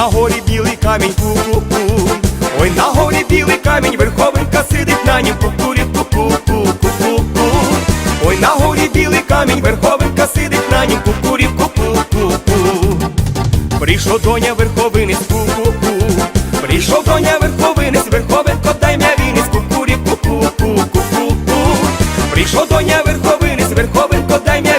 на горі білий камінь, ку-ку-ку. Ой, на горі білий камінь, верховинка сидить на нім, кукурі, ку-ку-ку-ку-ку. Ой, на горі білий камінь, верховинка сидить на нім, кукурі, ку-ку-ку-ку. Прийшов доня верховинець, ку-ку-ку. Прийшов доня верховинець, верховенко, дай м'я вінець, кукурі, ку-ку-ку-ку-ку. Прийшов доня верховинець, верховенко, дай м'я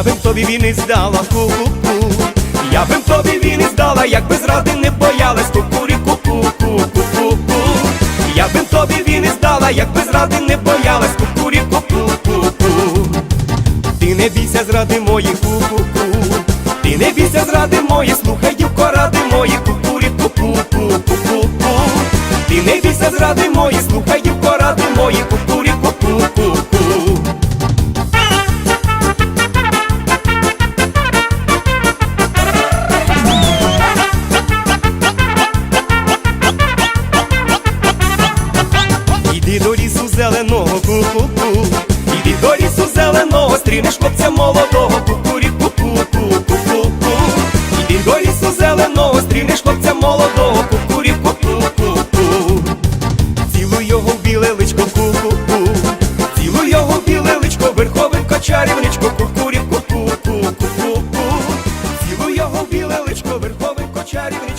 Я бим тобі війни здала, ку-ку-ку. Я бим тобі війни здала, якби зради не боялась, кукурі, ку-ку-ку-ку-ку Я бим тобі війни здала, якби зради не боялась, кукурі, ку-ку-ку-ку Ти не бійся зради мої, ку-ку-ку. Ти не бійся зради мої, слухай, дівко, ради мої, кукурі, ку-ку-ку-ку-ку Ти не бійся зради мої, слухай, дівко, ради мої, ку-ку-ку-ку ку-ку-ку. Іди до лісу зеленого, стрінеш хлопця молодого, Ку-ку-рі-ку-ку-ку-ку-ку Іди до лісу зеленого, стрінеш хлопця молодого, Ку-ку-рі-ку-ку-ку-ку Цілуй його біле личко, ку-ку-ку. Цілуй його в біле личко, верховенко, чарівничко, ку-ку-рі-ку-ку-ку-ку-ку-ку його біле личко, верховенко, чарівничко